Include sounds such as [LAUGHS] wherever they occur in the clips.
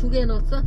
두 개 넣었어?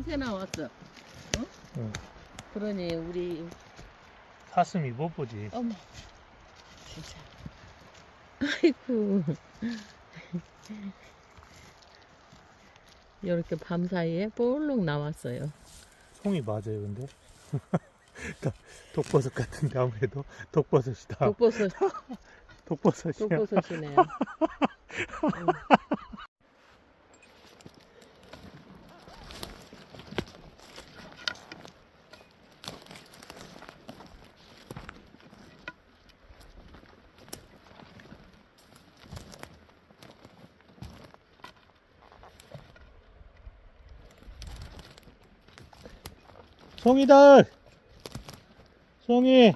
밤새 나왔어. 어? 응. 그러니 우리 사슴이 못 보지. 어머 진짜. 아이고. 이렇게 밤 사이에 볼록 나왔어요. 송이 맞아요, 근데. [LAUGHS] 다 독버섯 같은데 아무래도 독버섯이다. 독버섯, [LAUGHS] 독버섯이야. 독버섯이네요. 응. [LAUGHS] 송이들! 송이!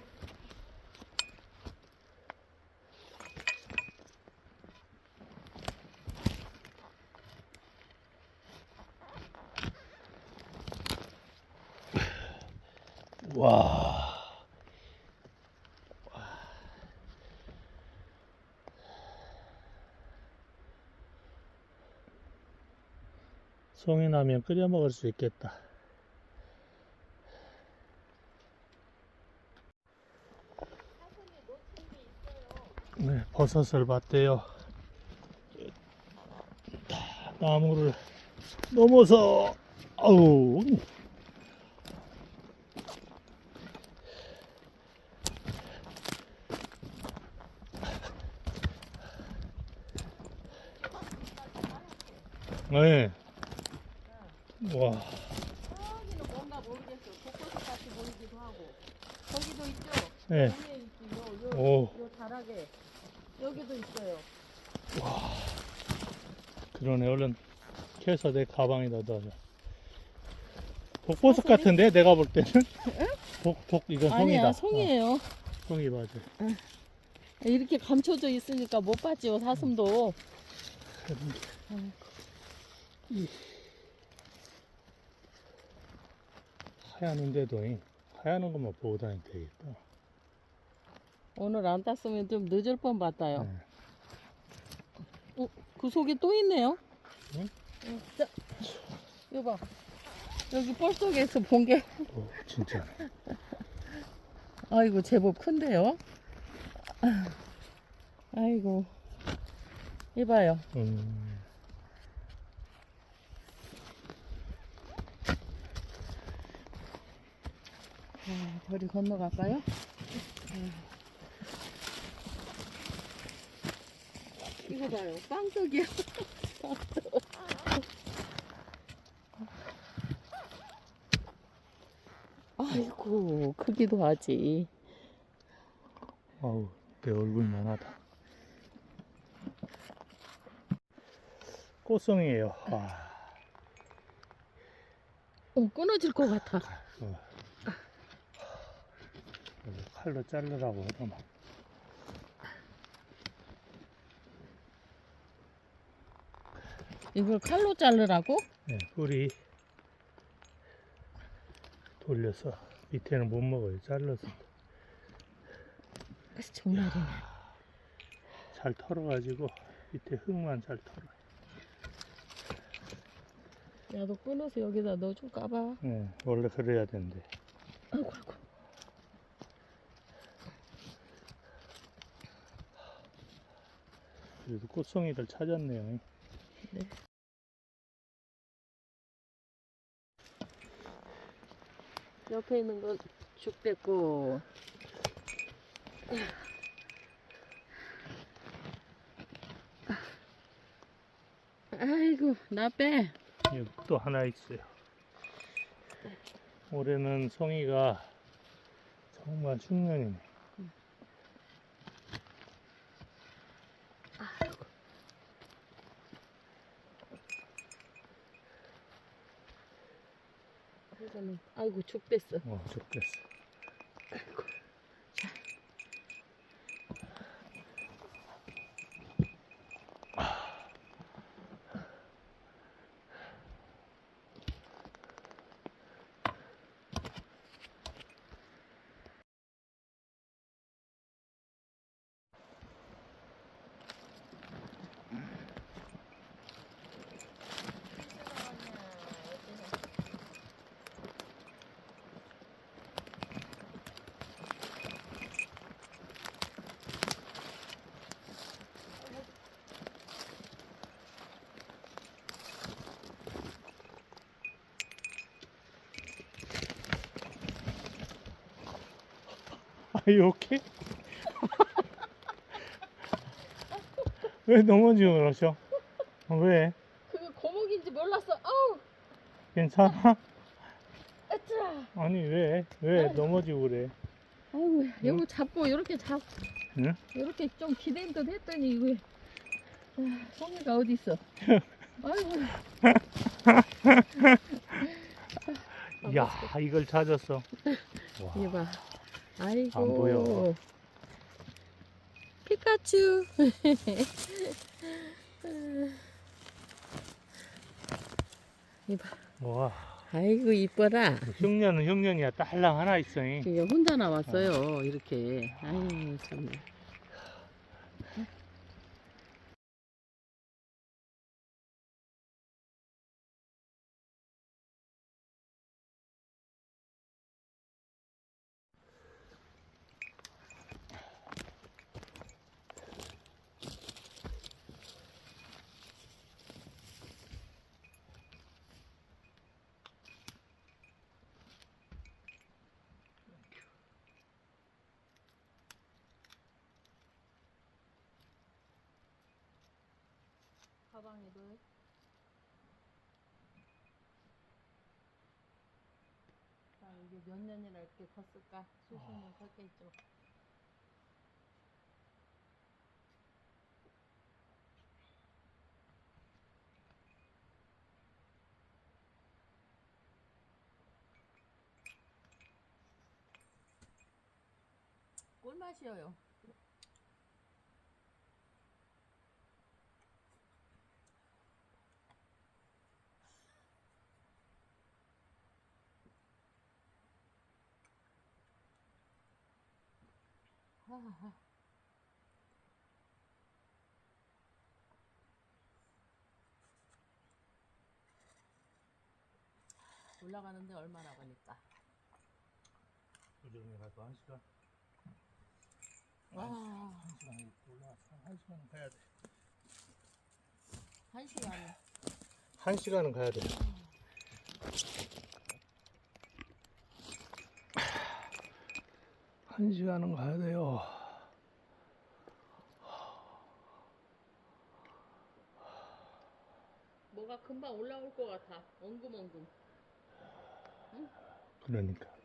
와. 송이라면 끓여 먹을 수 있겠다. 네, 버섯을 봤대요. 나무를 넘어서, 아, 어우. 네. 와, 여기는 뭔가 모르겠어. 독버섯 같이 보이기도 하고. 저기도 있죠. 네. 오. 요 다락에. 여기도 있어요. 그러네. 얼른 캐서 내 가방에다 넣어줘. 독보석 같은데 내가 볼 때는 독, 독 이거 송이다. 아니야, 어, 송이에요. 송이 맞아. 이렇게 감춰져 있으니까 못 봤지요, 사슴도. 하얀데도 이 하얀 것만 보고 다니면 되겠다. 오늘 안 땄으면 좀 늦을 뻔 봤다요. 네. 어, 그 속에 또 있네요. 응? 응, 자, 이거 봐. 여기 볼 속에서 본 게, 어, 진짜. 아이고, 제법 큰데요? 아이고. 이봐요. 음, 아, 저리 건너갈까요? 이거 봐요. 빵떡이야. 빵떡. [LAUGHS] 아이고, 크기도 하지. 아우 내 얼굴만 하다. 꽃송이에요. 와, 어, 끊어질 것 같아. 어. 칼로 자르라고 하더만. 이걸 칼로 자르라고? 네, 뿌리 돌려서 밑에는 못 먹어요. 잘라서 아, 정말이네. 잘 털어가지고 밑에 흙만 잘 털어. 야, 너 끊어서 여기다 넣어줄까 봐. 네, 원래 그래야 되는데. 아이고, 아이고. 그래도 꽃송이들 찾았네요. 네. 옆에 있는 건 죽됐고. 아이고, 나 빼. 여기 또 하나 있어요. 올해는 송이가 정말 흉년이네. 아이고, 죽됐어. 어, 좋겠어. Are you okay? 왜 넘어지고 그러셔? 어, 왜? 그게 고목인지 몰랐어. 아우, 괜찮아? 으쌰. 아니 왜? 왜 넘어지고 그래? 아이고, 이거 잡고 이렇게 잡, 응? 이렇게 좀 기댄 듯 했더니 이거 아, 송이가 어디 있어? [LAUGHS] 아이고, 야 이걸 찾았어. 와, 이거 봐. 아이고. 안 보여. 피카츄. [LAUGHS] 이봐. 와 아이고 이뻐라. 흉년은 흉년이야. 딸랑 하나 있어. 잉. 이게 혼자 나왔어요. 이렇게. 아이 참. 호랑이들. 자, 이게 몇 년이나 이렇게 컸을까? 수십 년 컸겠죠. 꿀맛이에요. 하하하. [LAUGHS] 올라가는데 얼마나 걸릴까? 요즘에 가도 한 시간, 와, 한 시간 올라와서 한 시간은 가야 돼. 한 시간. 한 시간은 가야 돼. 한 시간은 가야 돼요. 뭐가 금방 올라올 것 같아. 엉금엉금. 그러니까.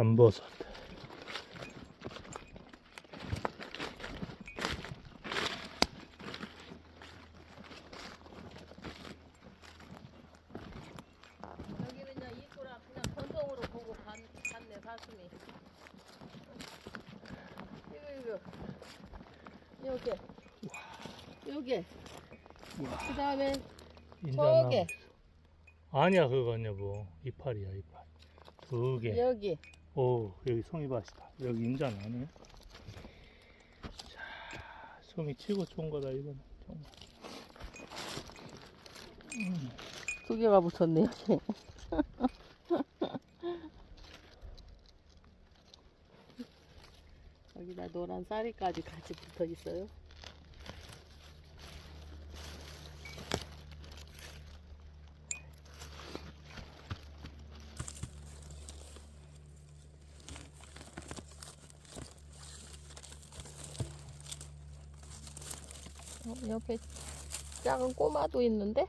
밤버섯. 여기는 그냥 이거라 그냥 건성으로 보고 간, 갔네 사슴이. 이거 이거. 요게. 요게. 그 다음에. 저게. 아니야 그건 여보 이파리야 이파리. 두 개. 여기. 오 여기 송이밭이다. 여기 인자 나네. 자 송이 치고 좋은 거다 이거는 정말. 음, 두 개가 붙었네요. [LAUGHS] 여기다 노란 쌀이까지 같이 붙어 있어요. 어, 옆에 작은 꼬마도 있는데?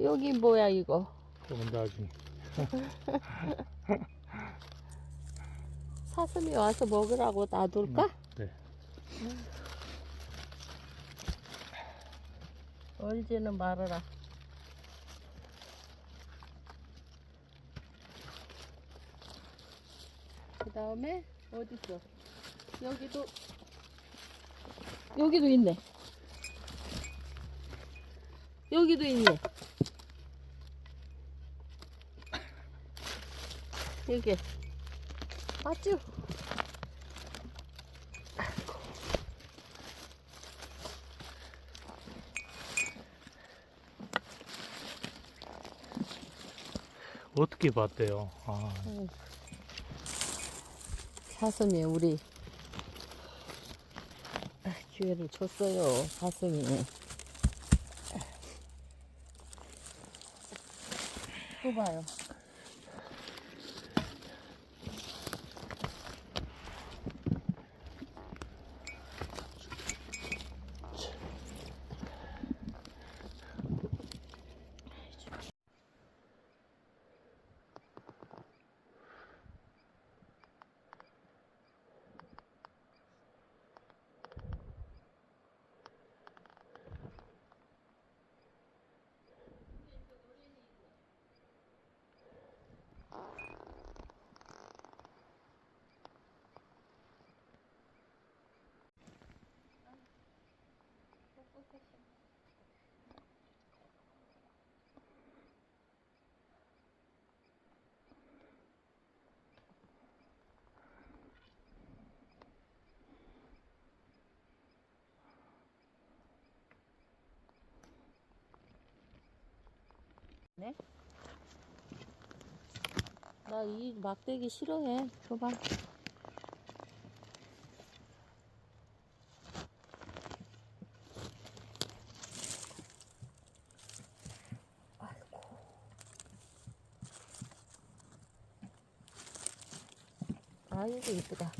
여기 뭐야 이거? 그건 나중에. [LAUGHS] 사슴이 와서 먹으라고 놔둘까? 네. 얼지는 말아라. 그 다음에 어디 있어? 여기도 여기도 있네. 여기도 있네. 여기 맞죠? 어떻게 봤대요? 아, 사슴이 우리 아, 기회를 줬어요. 사슴이. 또 봐요. 네? 나 이 막대기 싫어해. 줘봐. 아이고 이쁘다